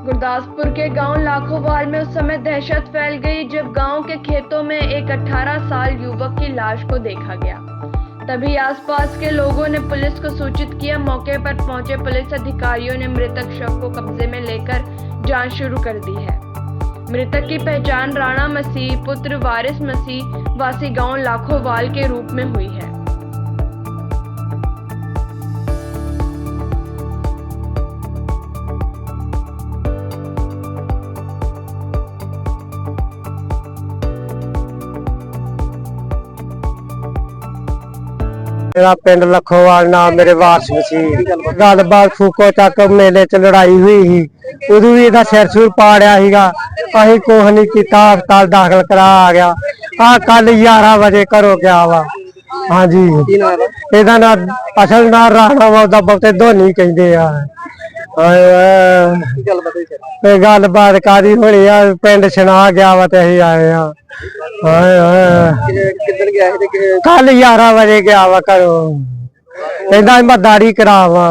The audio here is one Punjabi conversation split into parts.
गुरदासपुर के गाँव लाखोवाल में उस समय दहशत फैल गई जब गाँव के खेतों में एक 18 साल युवक की लाश को देखा गया। तभी आसपास के लोगों ने पुलिस को सूचित किया, मौके पर पहुँचे पुलिस अधिकारियों ने मृतक शव को कब्जे में लेकर जाँच शुरू कर दी है। मृतक की पहचान राणा मसीह, पुत्र वारिस मसीह वासी गाँव लाखोवाल के रूप में हुई है। ਮੇਰਾ ਪਿੰਡ ਲਖੋਵਾਲ ਨਾਮ ਮੇਰੇ ਵਾਰਸ ਸੀ। ਗੱਲਬਾਤ ਫੂਕੋ ਚੱਕ ਮੇਲੇ 'ਚ ਲੜਾਈ ਹੋਈ ਸੀ। ਉਦੋਂ ਵੀ ਇਹਦਾ ਸਿਰ ਸੂਰ ਪਾੜਿਆ ਸੀਗਾ। ਅਸੀਂ ਕੁਛ ਨਹੀਂ ਕੀਤਾ ਹਸਪਤਾਲ ਦਾਖਲ ਕਰਾ ਆ ਗਿਆ। ਆ ਕੱਲ 11 ਵਜੇ ਘਰੋਂ ਗਿਆ ਵਾ। ਹਾਂਜੀ। ਇਹਦਾ ਨਾਂ ਅਸਲ ਨਾਂ ਰਾਣਾ ਵਾ ਉਹਦਾ ਬਹੁਤੇ ਧੋਨੀ ਕਹਿੰਦੇ ਆ। ਇਹ ਗੱਲਬਾਤ ਕਾਦੀ ਹੋਣੀ ਆ? ਪਿੰਡ ਸੁਣਾ ਗਿਆ ਵਾ ਤੇ ਅਸੀਂ ਆਏ ਆ। ਹਾਏ ਓਏ ਕਿੱਦਣ ਗਿਆ ਸੀ ਤੇ ਕੱਲ 11 ਵਜੇ ਗਿਆ ਵਾ ਘਰੋਂ। ਕਹਿੰਦਾ ਮੈਂ ਦਾੜੀ ਕਰਾਵਾ।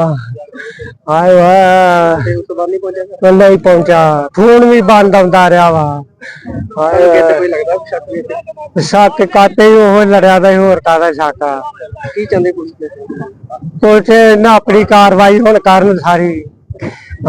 ਹਾਏ ਵਾ ਉਸ ਤੋਂ ਬਾਅਦ ਨਹੀਂ ਪਹੁੰਚਿਆ ਮੈਂ ਨਹੀਂ ਪਹੁੰਚਾ ਫੋਨ ਵੀ ਬੰਦ ਆਉਂਦਾ ਰਿਹਾ ਵਾ। ਹਾਏ ਕਿਤੇ। ਕੋਈ ਲੱਗਦਾ ਸ਼ੱਕ ਵੀ ਇੱਥੇ। ਸ਼ੱਕ ਕਾਤੇ ਉਹ ਲੜਿਆ ਦਾ ਸੀ, ਹੋਰ ਕਾਦਾ ਸ਼ੱਕ ਆ। ਕੀ ਚਾਹੁੰਦੇ ਪੁਲਿਸ ਨੇ ਕੁਛ ਨਾ ਆਪਣੀ ਕਾਰਵਾਈ ਹੁਣ ਕਰਨ ਸਾਰੀ।